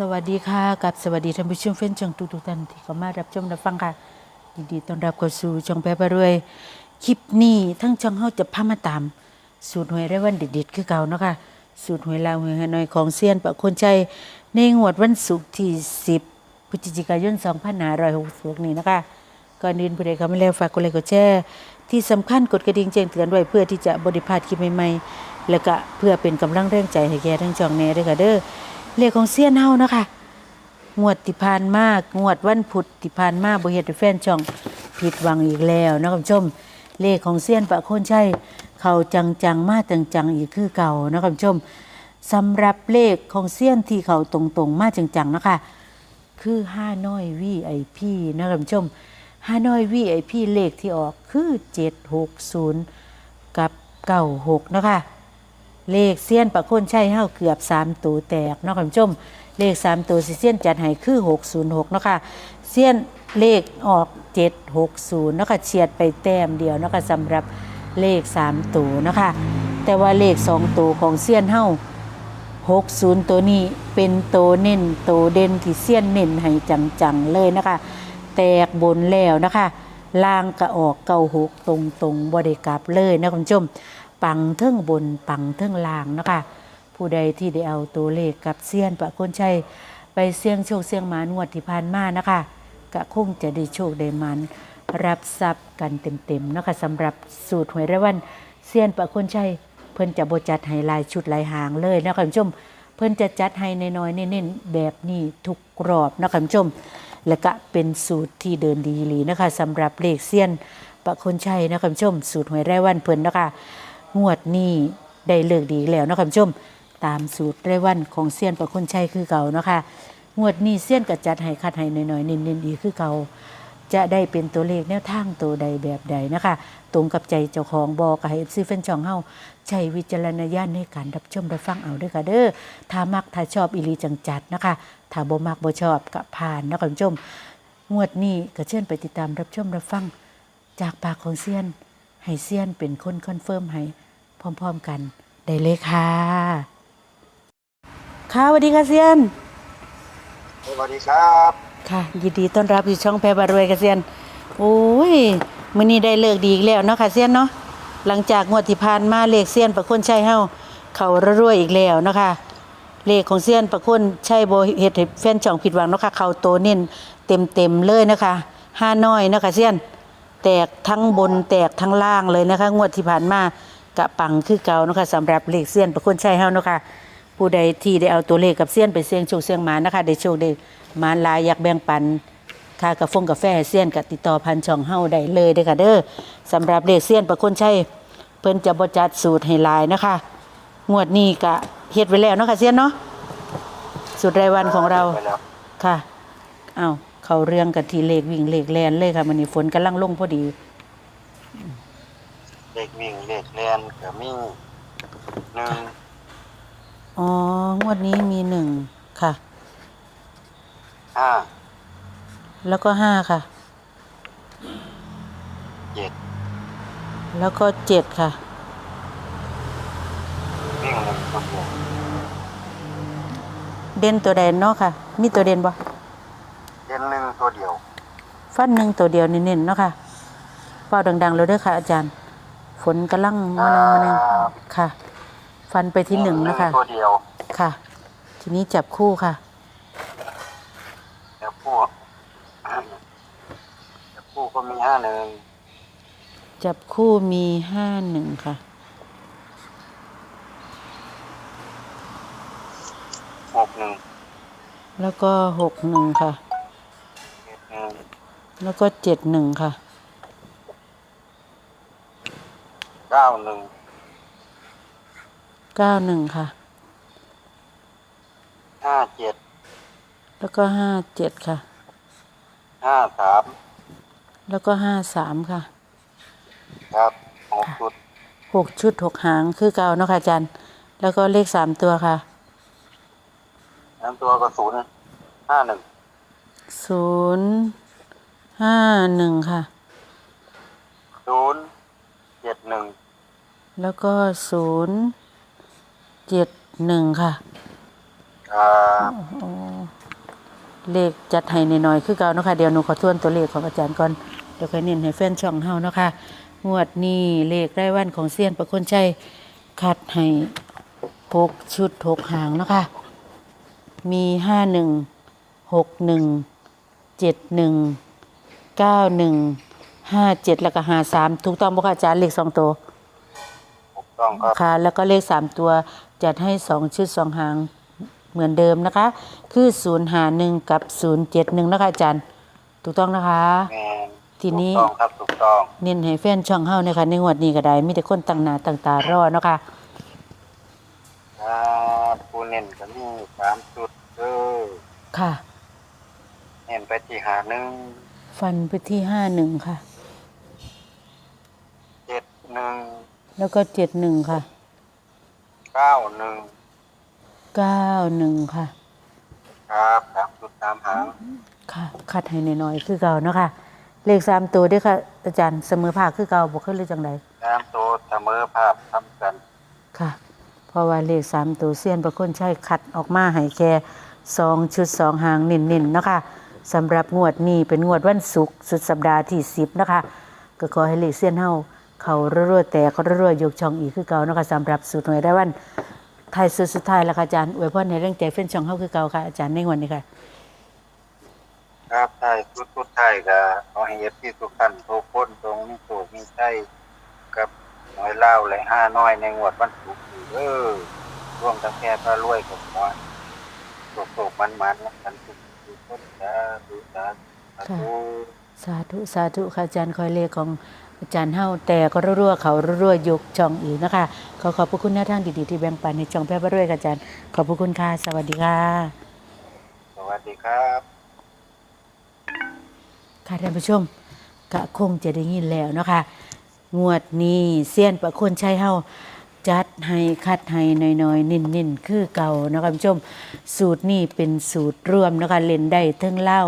สวัสดีค่ะกับสวัสดีท่านผู้ชมแฟนช่องทุกทุกท่านที่เข้ามารับชมรับฟังค่ะยินดีต้อนรับเข้าสู่ช่องแปรบรวยคลิปนี้ทั้งช่องเฮาจะพามาตาม สูตรหวยรายวันเด็ดๆคือเก่าเนาะค่ะสูตรหวยลาวหวยฮานอยของเซียนประคนชัยในงวดวันศุกร์ที่ 10พฤศจิกายน2566นี้นะคะก่อนอื่นผู้ใดเข้ามาแล้วฝากกดไลค์กดแชร์ที่สำคัญกดกระดิ่งแจ้งเตือนไว้เพื่อที่จะบริพลาดคลิปใหม่ๆแล้วก็เพื่อเป็นกำลังแรงใจให้แก่ทั้งจองแน่ด้วยค่ะเด้อ เลขของเสี้ยนเฮานะคะงวดที่ผ่านมากงวดวันพุธที่ผ่านมากบ่เฮ็ดให้แฟนช่องผิดหวังอีกแล้วนะคุณผู้ชม เลขของเสี้ยนประโคนชัยเขาจังๆ มาจังๆอีกคือเก่านะคุณผู้ชมสำหรับเลขของเสี้ยนที่เขาตรงๆ มาจังๆนะคะคือห้าน้อยวีไอพีนะคุณผู้ชมห้าน้อยวีไอพีเลขที่ออกคือเจ็ดหกศูนย์กับเก้าหกนะคะ เลขเสี้ยนประโคนชัยเฮาเกือบสามตัวแตกเนาะคุณผู้ชมเลขสามตัวสิเสี้ยนจัดให้คือหกศูนย์หกเนาะค่ะเสี้ยนเลขออกเจ็ดหกศูนย์เนาะค่ะเฉียดไปแต้มเดียวเนาะค่ะสำหรับเลขสามตัวเนาะค่ะแต่ว่าเลขสองตัวของเสี้ยนเฮา60ตัวนี้เป็นตัวเน้นตัวเด่นที่เสี้ยนเน้นให้จังๆเลยนะคะ แตกบนแล้วนะคะล่างก็ออกเก้าหกตรงๆบริกลับเลยนะคุณผู้ชม ปังเทิงบนปังเทิงล่างนะคะผู้ใดที่ได้เอาตัวเลขกับเสี้ยนประคนชัยไปเสี่ยงโชคเสี่ยงมานวดที่ผ่านมานะคะก็คงจะได้โชคได้มัน รับทรัพย์กันเต็มๆนะคะสำหรับสูตรหวยรายวันเซียนประคนชัยเพิ่นจะบจัดให้ลายชุดลายหางเลยนะคะคุณผู้ชมเพิ่นจะจัดให้น้อยๆเน้นๆแบบนี้ทุกรอบนะคะคุณผู้ชม และก็เป็นสูตรที่เดินดีลีนะคะสำหรับเลขเซียนประคนชัยนะคุณผู้ชม สูตรหวยรายวันเพิ่นนะคะ งวดนี้ได้เลิกดีแล้วนะคุณผู้ชม ตามสูตรรวันของเซียนประคนชัยคือเก่าเนาะคะงวดนี้เซียนก็จัดให้คัดให้น้อยๆน้นๆดีคือเก่าจะได้เป็นตัวเลขแนวทางตัวใดแบบใดนะคะ ตรงกับใจเจ้าของบอกให้ซีเฟนช่องเฮาใช้วิจารณญาณในการรับชมรับฟังเอาด้วยค่ะเด้อถ้ามักถ้าชอบอีหลีจังจัดนะคะ ถ้าบ่มักบ่ชอบก็ผ่านนะคุณผู้ชมงวดนี้ก็เชิญไปติดตามรับชมรับฟัง จากปากของเซียนให้เซียนเป็นคนคอนเฟิร์มให้ พร้อม ๆ กัน ได้เลยค่ะ ค่ะสวัสดีค่ะเซียน สวัสดีครับ ค่ะ ยินดีต้อนรับอยู่ช่องแพรบารวยกเซียน โอ้ยมื้อนี้ได้เลิกดีอีกแล้วเนาะค่ะเซียนเนาะ หลังจากงวดที่ผ่านมาเลขเซียนประคนชัยเฮาเขารวยๆอีกแล้วเนาะค่ะเลขของเซียนประคนชัยบ่เฮ็ดให้แฟนช่องผิดหวังเนาะค่ะเขาโตเน้นเต็มๆเลยนะคะห้าน้อยเนาะค่ะเซียน แตกทั้งบนแตกทั้งล่างเลยนะคะ งวดที่ผ่านมา กะปังคือเก่านะคะสำหรับเลขเซียนประคนชัยเฮานะคะผู้ใดที่ได้เอาตัวเลขกับเซียนไปเสี่ยงโชคเสี่ยงหมานะคะได้โชคได้หมาลายอยากแบ่งปันค่ากาแฟกาแฟเซียนกับติดต่อพันช่องเฮาได้เลยเด้อค่ะเด้อสำหรับเลขเซียนประคนชัยเพิ่นจะบจัดสูตรให้ลายนะคะงวดนี้ก็เฮ็ดไว้แล้วเนาะค่ะเซียนเนาะสูตรรายวันของเราค่ะอ้าวเขาเรื่องกันที่เลขวิ่งเลขแลนเลยค่ะมื้อนี้ฝนกำลังลงพอดี เลขวิ่งเลขแลนกับมีหนึ่งอ๋องวดนี้มีหนึ่งค่ะ ห้าแล้วก็ห้าค่ะ เจ็ดแล้วก็เจ็ดค่ะ วิ่งหนึ่งตัวเดียวเด่นตัวใดเนาะค่ะ มีตัวเด่นบ่เล่นหนึ่งตัวเดียว ฟันหนึ่งตัวเดียวเน้นๆเนาะค่ะเป้าดังๆเลยเด้อค่ะอาจารย์ฝ นกำลังมานึงมานึงค่ะ ฟันไปที่หนึ่งนะคะตัวเดียวค่ะ ทีนี้จับคู่ค่ะแล้วผู้แล้วผู้ก็มีห้าหนึ่งจับคู่มีห้าหนึ่งค่ะหกหนึ่งแล้วก็หกหนึ่งค่ะเจ็ดหนึ่งแล้วก็เจ็ดหนึ่งค่ะ เก้าหนึ่งเก้าหนึ่งค่ะ ห้าเจ็ดแล้วก็ห้าเจ็ดค่ะ ห้าสามแล้วก็ห้าสามค่ะครับหกจุดหกชุดหกหางคือเก่าเนาะค่ะอาจารย์ แล้วก็เลขสามตัวค่ะน้ำตัวกระสุนห้าหนึ่งศูนย์ห้าหนึ่งค่ะศูนย์เจ็ด หนึ่งแล้วก็ศูนย์เจ็ดหนึ่งค่ะครับโอ้เลขจัดให้หน่อยๆคือเก่าเนาะค่ะเดี๋ยวหนูขอทวนตัวเลขของอาจารย์ก่อนเดี๋ยวค่อยเน้นให้แฟนช่องเฮาเนาะค่ะงวดนี้เลขรายวันของเซียนประคนชัยคัดให้หกชุดหกหางเนาะค่ะมีห้าหนึ่งหกหนึ่งเจ็ดหนึ่งเก้าหนึ่ง ห้าเจ็ดแล้วก็ห้าสามถูกต้องบ่ค่ะอาจารย์เลขสองตัวถูกต้องครับ ค่ะ แล้วก็เลขสามตัวจัดให้สองชุดสองหางเหมือนเดิมนะคะ คือศูนย์หาหนึ่งกับศูนย์เจ็ดหนึ่งนะคะอาจารย์ ถูกต้องนะคะ แม่นทีนี้ ถูกต้องครับถูกต้อง เน้นให้แฟนช่องเฮาเนี่ยค่ะในงวดนี้ก็ได้มีแต่คนตั้งหน้าตั้งตารอเนาะค่ะ ครับผู้เน้นก็มีสามจุดเออค่ะ เน้นไปที่หาหนึ่งฟันไปที่ห้าหนึ่งค่ะเจ็ด หนึ่งแล้วก็เจ็ดหนึ่งค่ะเก้าหนึ่งเก้าหนึ่งค่ะ ครับสามจุดสามหางค่ะคัดให้น้อยๆคือเก่าเนาะค่ะ เลขสามตัวด้วยค่ะ อาจารย์เสมอภาคคือเก่าบอกขึ้นหรือจังใดตามตัวเสมอภาพทำกันค่ะ เพราะว่าเลขสามตัวเซียนประคนใช้คัดออกมาให้แค่สองชุดสองหางเน้นๆเนาะคะสำหรับงวดนี้เป็นงวดวันศุกร์สุดสัปดาห์ที่สิบนะคะ ก็ขอให้เลขเซียนเฮา เขารัวๆแต่เขารัวๆยกช่องอีกคือเก่าเนาะคะสำหรับสูตรหน่วยได้วันไทายสุดสุดท้ายแล้วค่ะอาจารย์อวยพรในเรื่องใจเฟ้นช่องเฮาคือเก่าค่ะอาจารย์ในวันนี้ค่ะครับใช่ชุดชุดไทายก็ขอให้เอฟที่ทุกท่านทุกคนตรงมีโชคมีใจกับหน่วยเล่าและห้าน้อยในงวดวันศุกร์นี้เออร่วมทั้งแค่พระรวยกับหัวโศกโศกมันมันๆกันทุกทุกคนจ้าดูจ้าสาธุสาธุสาธุค่ะอาจารย์คอยเลขของ อาจารย์เฮาแต่ก็รัวๆเขารัวๆยกช่องอีกนะคะ ขอขอบพระคุณแนวทางดีๆที่แบ่งปันในช่องแพร่ประรวยค่ะอาจารย์ ขอบพระคุณค่ะ สวัสดีค่ะ สวัสดีครับค่ะท่านผู้ชมก็คงจะได้ยินแล้วเนาะคะ งวดนี้เซียนประคนชัยเฮาจัดให้คัดให้น้อยๆนิ่นๆ คือเก่าเนาะคะท่านผู้ชม สูตรนี้เป็นสูตรรวมเนาะคะเล่นได้เทั้งเล่าว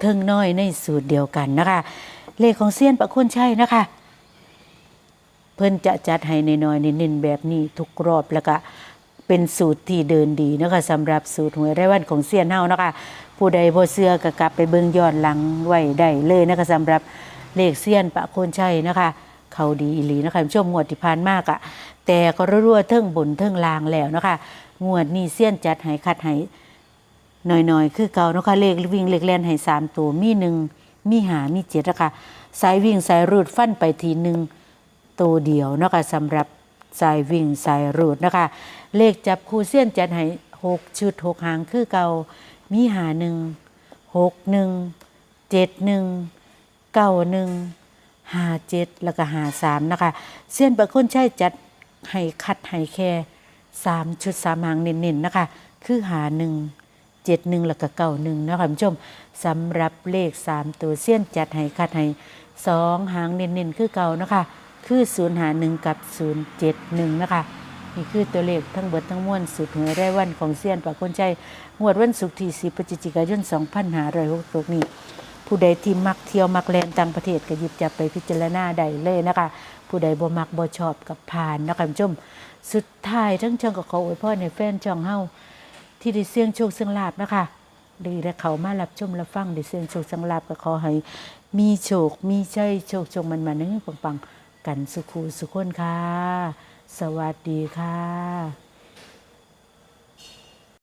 เทั้งน้อยในสูตรเดียวกันนะคะ เลขของเซียนประคนชัยนะคะ เพิ่นจะจัดให้น้อยๆนิ่นแบบนี้ทุกรอบแล้วก็เป็นสูตรที่เดินดีนะคะสำหรับสูตรหวยไร่วันของเซียนเฮานะคะ ผู้ใดบ่เชื่อก็กลับไปเบิ่งย้อนหลังไว้ได้เลยนะคะสำหรับเลขเซียนประโคนชัยนะคะ เขาดีอีหลีนะคะช่วงงวดที่ผ่านมากอะแต่ก็รั่วๆเทิงบนเทิงลางแล้วนะคะ งวดนี้เซียนจัดให้คัดให้หน่อยๆ คือเก่านะคะเลขวิ่งเลขแล่นให้สามตัวมีหนึ่ง มีหามีเจ็ดนะคะสายวิ่งสายรูดฟันไปทีหนึ่งตัวเดียวนะคะสำหรับสายวิ่งสายรูดนะคะ เลขจับคู่เสี้ยนจัดให้หกชุดหกหางคือเก่ามีหาหนึ่งหกหนึ่งเจ็ดหนึ่งเก้าหนึ่งหาเจ็ดแล้วก็หาสามนะคะ เสี้ยนบางคนใช้จัดให้คัดให้แค่สามชุดสามหางเน้นๆนะคะ คือหาหนึ่ง เจ็ดหนึ่งแล้วก็เก้าหนึ่งนะคะคุณผู้ชมสำหรับเลขสามตัวเสี้ยนจัดให้คัดให้สองหางเน้นๆคือเก่านะคะคือศูนย์หาหนึ่งกับศูนย์เจ็ดหนึ่งนะคะนี่คือตัวเลขทั้งเบิดทั้งมวลสุดหวยได้วันของเซียนปากคนใจงวดวันศุกร์ที่10พฤศจิกายน2566นี้ผู้ใดที่มักเที่ยวมักแลนต่างประเทศก็หยิบจับไปพิจารณาได้เลยนะคะ ผู้ใดบ่มักบ่ชอบกับผ่านนะคะคุณผู้ชม สุดท้ายทั้งช่องกับขออวยพรในแฟนช่องเฮา ที่ได้เสี่ยงโชคเสี่ยงลาบนะคะดีและเขามารับชมรับฟังได้เสี่ยงโชคเสี่ยงลาบก็ขอให้มีโชค มีใจโชคโชคมันมานนึงปังๆ กันสุขูสุขคนค่ะ สวัสดีค่ะ